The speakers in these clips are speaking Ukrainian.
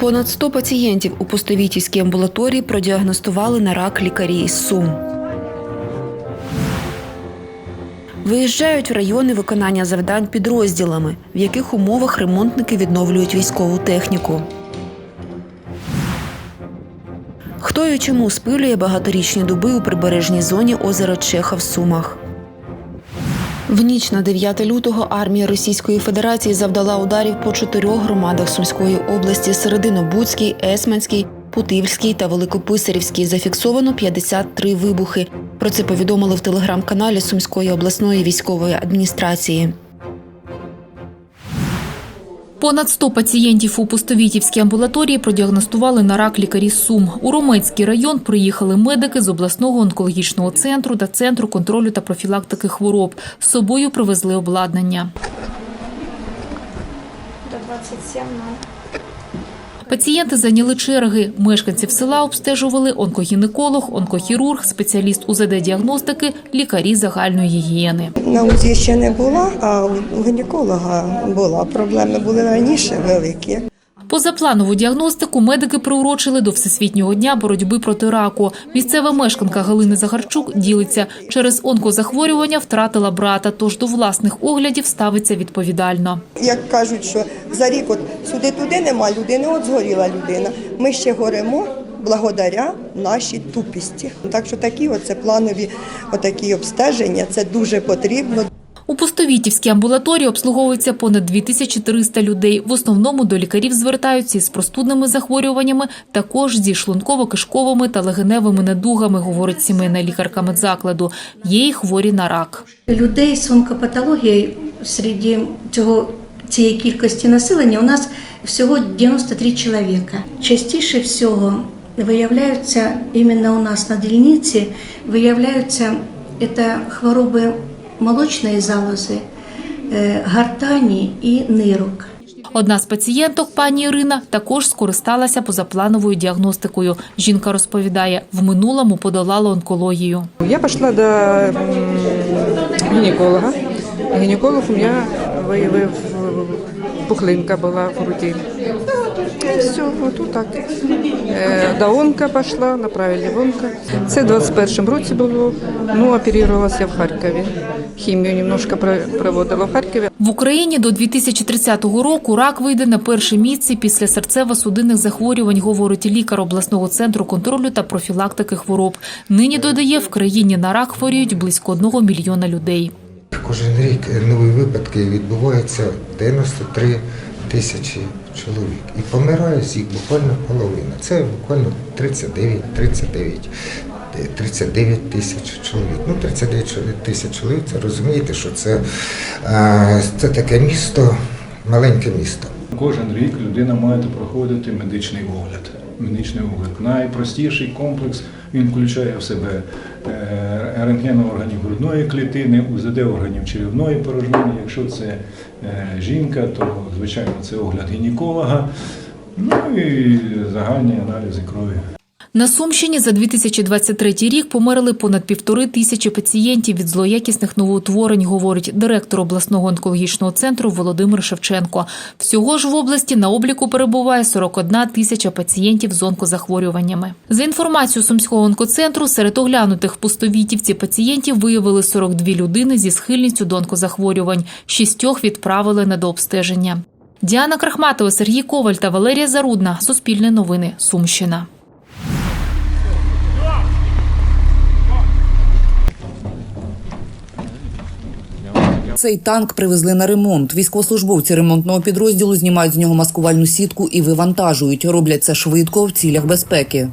Понад 100 пацієнтів у Пустовітівській амбулаторії продіагностували на рак лікарі із Сум. Виїжджають в райони виконання завдань підрозділами, в яких умовах ремонтники відновлюють військову техніку. Хто і чому спилює багаторічні дуби у прибережній зоні озера Чеха в Сумах. В ніч на 9 лютого армія Російської Федерації завдала ударів по чотирьох громадах Сумської області Серединобудській, Есманській, Путивльській та Великописарівській. Зафіксовано 53 вибухи. Про це повідомили в телеграм-каналі Сумської обласної військової адміністрації. Понад 100 пацієнтів у Пустовітівській амбулаторії продіагностували на рак лікарі Сум. У Ромецький район приїхали медики з обласного онкологічного центру та центру контролю та профілактики хвороб. З собою привезли обладнання. до 27 ноль. Пацієнти зайняли черги. Мешканців села обстежували онкогінеколог, онкохірург, спеціаліст УЗД-діагностики, лікарі загальної гігієни. На УЗІ ще не була, а у гінеколога була. Проблеми були раніше великі. Позапланову діагностику медики приурочили до Всесвітнього дня боротьби проти раку. Місцева мешканка Галини Загарчук ділиться, через онкозахворювання втратила брата, тож до власних оглядів ставиться відповідально. Як кажуть, що за рік от сюди туди нема людини, от згоріла людина. Ми ще горемо благодаря нашій тупісті. Так що такі оце планові отакі обстеження, це дуже потрібно. У Пустовітівській амбулаторії обслуговується понад 2300 людей. В основному до лікарів звертаються із простудними захворюваннями, також зі шлунково-кишковими та легеневими недугами, говорить сімейна лікарка медзакладу. Є й хворі на рак. Людей з онкопатологією серед цього цієї кількості населення у нас всього 93 чоловіка. Частіше всього виявляються іменно у нас на дільниці, виявляються це хвороби молочної залози, е, гортані і нирок. Одна з пацієнток, пані Ірина, також скористалася позаплановою діагностикою. Жінка розповідає, в минулому подолала онкологію. Я пошла до гінеколога. Гінеколог у мене виявив пухлинка була в груді. І все, от так. Е, До онка пішла, направили в онка. Це в 21-му році було. Ну, оперувалася в Харкові. Хімію немножко проводила в Харкові. В Україні до 2030 року рак вийде на перше місце після серцево-судинних захворювань, говорить лікар обласного центру контролю та профілактики хвороб. Нині додає, в країні на рак хворіють близько одного мільйона людей. Кожен рік нові випадки відбуваються 93 тисячі чоловік. І помирає з їх буквально половина. Це буквально 39, 39, е, 39 тисяч чоловік. Ну, 39 чоловік- тисяч чоловік, це розумієте, що це, е, це таке місто, маленьке місто. Кожен рік людина має проходити медичний огляд. Медичний огляд. Найпростіший комплекс він включає в себе е, рентген органів грудної клітини, УЗД органів черевної порожнини. Якщо це е, жінка, то звичайно це огляд гінеколога. Ну і загальні аналізи крові. На Сумщині за 2023 рік померли понад півтори тисячі пацієнтів від злоякісних новоутворень, говорить директор обласного онкологічного центру Володимир Шевченко. Всього ж в області на обліку перебуває 41 тисяча пацієнтів з онкозахворюваннями. За інформацією Сумського онкоцентру, серед оглянутих в пустовітівці пацієнтів виявили 42 людини зі схильністю до онкозахворювань. Шістьох відправили на дообстеження. Діана Крахматова, Сергій Коваль та Валерія Зарудна. Суспільне новини. Сумщина. Цей танк привезли на ремонт. Військовослужбовці ремонтного підрозділу знімають з нього маскувальну сітку і вивантажують. Роблять це швидко в цілях безпеки.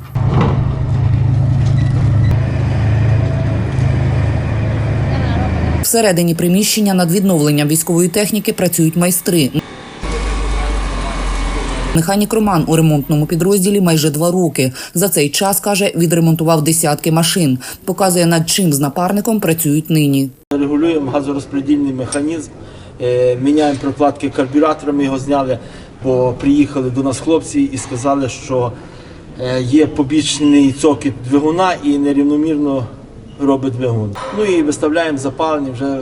Всередині приміщення над відновленням військової техніки працюють майстри. Механік Роман у ремонтному підрозділі майже два роки. За цей час каже, відремонтував десятки машин. Показує над чим з напарником працюють нині. Регулюємо газорозподільний механізм, е, міняємо прокладки карбюратора, ми його зняли, бо приїхали до нас хлопці і сказали, що е, є побічний цокіт двигуна і нерівномірно робить двигун. Ну і виставляємо запалення вже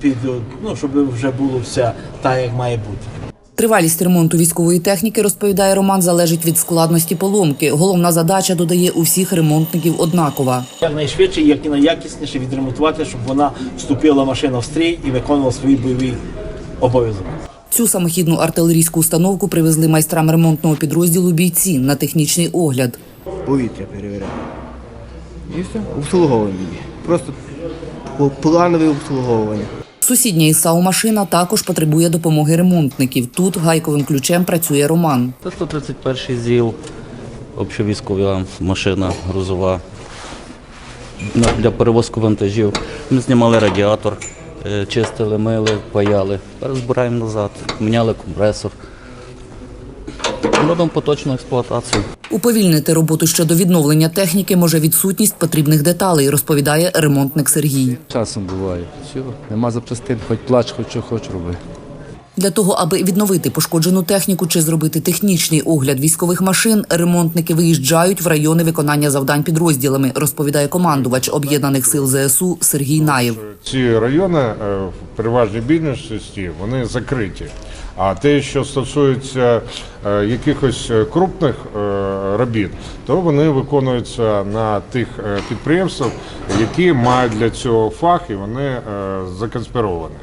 під, ну, щоб вже було все так, як має бути. Тривалість ремонту військової техніки, розповідає Роман, залежить від складності поломки. Головна задача додає у всіх ремонтників однакова. Якнайшвидше і як найякісніше відремонтувати, щоб вона вступила машина в стрій і виконувала свій бойовий обов'язок. Цю самохідну артилерійську установку привезли майстрам ремонтного підрозділу бійці на технічний огляд. повітря перевіряємо. І все, обслуговуємо її. Просто планове обслуговування. Сусідня ІСАУ машина також потребує допомоги ремонтників. Тут гайковим ключем працює Роман. Це 131 ЗІЛ, общовійськова машина грузова для перевозку вантажів. Ми знімали радіатор, е, чистили, мили, паяли. Збираємо назад, міняли компресор. Робимо поточну експлуатацію. Уповільнити роботу щодо відновлення техніки може відсутність потрібних деталей, розповідає ремонтник Сергій. Часом буває. Все, нема запчастин, хоч плач, хоч що хоч роби. Для того, аби відновити пошкоджену техніку чи зробити технічний огляд військових машин, ремонтники виїжджають в райони виконання завдань підрозділами, розповідає командувач об'єднаних сил ЗСУ Сергій Наєв. Ці райони е, в переважній більшості вони закриті. А те, що стосується е, якихось е, крупних е, робіт, то вони виконуються на тих підприємствах, які мають для цього фах і вони законспіровані.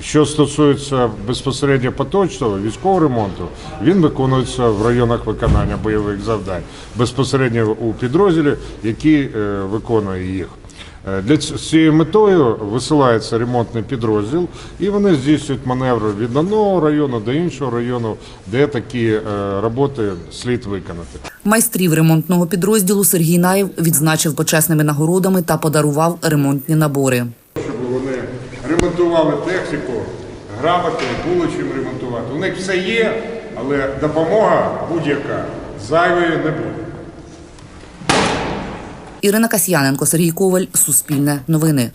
Що стосується безпосередньо поточного військового ремонту, він виконується в районах виконання бойових завдань безпосередньо у підрозділі, який виконує їх. Е, Для ц- з цією метою висилається ремонтний підрозділ, і вони здійснюють маневри від одного району до іншого району, де такі е, роботи слід виконати. Майстрів ремонтного підрозділу Сергій Наєв відзначив почесними нагородами та подарував ремонтні набори. Щоб вони ремонтували техніку, грамотно, було чим ремонтувати. У них все є, але допомога будь-яка зайвою не буде. Ірина Касьяненко, Сергій Коваль, Суспільне новини.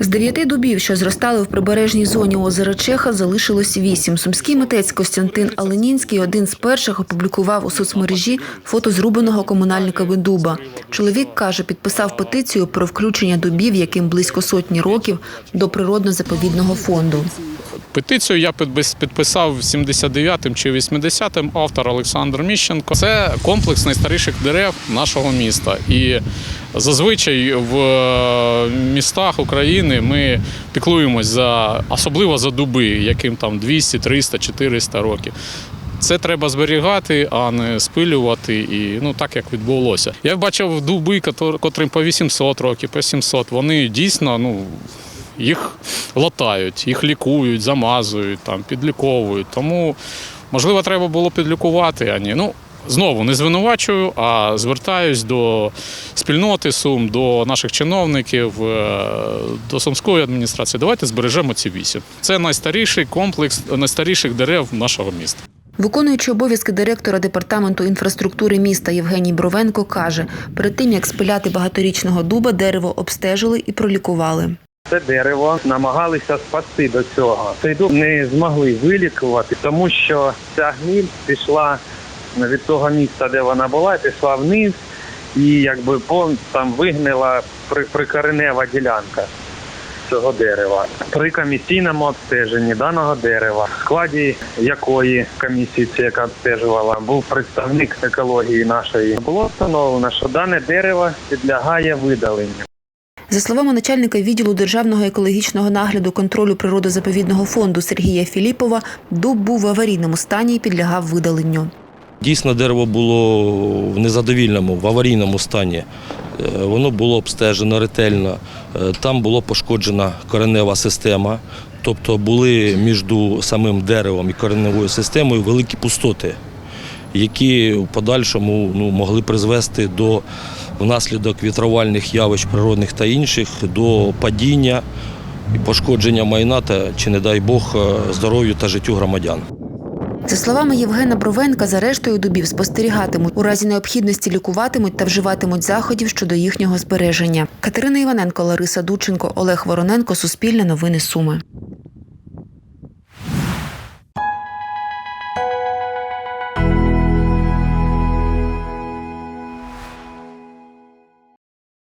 З дев'яти дубів, що зростали в прибережній зоні озера Чеха, залишилось вісім. Сумський митець Костянтин Аленінський один з перших опублікував у соцмережі фото зрубаного комунальниками дуба. Чоловік каже, підписав петицію про включення дубів, яким близько сотні років, до природно-заповідного фонду. Петицію я підпис- підписав 79-м чи 80-м автор Олександр Міщенко. Це комплекс найстаріших дерев нашого міста. І зазвичай в е, містах України ми піклуємось за особливо за дуби, яким там 200, 300, 400 років. Це треба зберігати, а не спилювати, і ну так як відбулося. Я бачив дуби, котрим по 800 років, по 700, Вони дійсно ну їх латають, їх лікують, замазують, там, підліковують. Тому, можливо, треба було підлікувати, а ні. Ну, знову не звинувачую, а звертаюсь до спільноти Сум, до наших чиновників, е, до Сумської адміністрації. Давайте збережемо ці вісім. Це найстаріший комплекс найстаріших дерев нашого міста. Виконуючий обов'язки директора департаменту інфраструктури міста Євгеній Бровенко каже, перед тим як спиляти багаторічного дуба, дерево обстежили і пролікували. Це дерево намагалися спасти до цього. Цей дуб не змогли вилікувати, тому що ця гниль пішла від того місця, де вона була, пішла вниз, і якби там вигнила при- прикоренева ділянка цього дерева. При комісійному обстеженні даного дерева, в складі якої комісії, ці, яка обстежувала, був представник екології нашої, було встановлено, що дане дерево підлягає видаленню. За словами начальника відділу державного екологічного нагляду контролю природозаповідного фонду Сергія Філіпова, дуб був в аварійному стані і підлягав видаленню. Дійсно, дерево було в незадовільному, в аварійному стані. Е, Воно було обстежено ретельно. Е, Там була пошкоджена коренева система, тобто були між самим деревом і кореневою системою великі пустоти, які в подальшому ну, могли призвести до внаслідок вітровальних явищ природних та інших до падіння і пошкодження майна та, чи не дай Бог, е, здоров'ю та життю громадян. За словами Євгена Бровенка, за рештою дубів спостерігатимуть. У разі необхідності лікуватимуть та вживатимуть заходів щодо їхнього збереження. Катерина Іваненко, Лариса Дученко, Олег Вороненко, Суспільне новини Суми.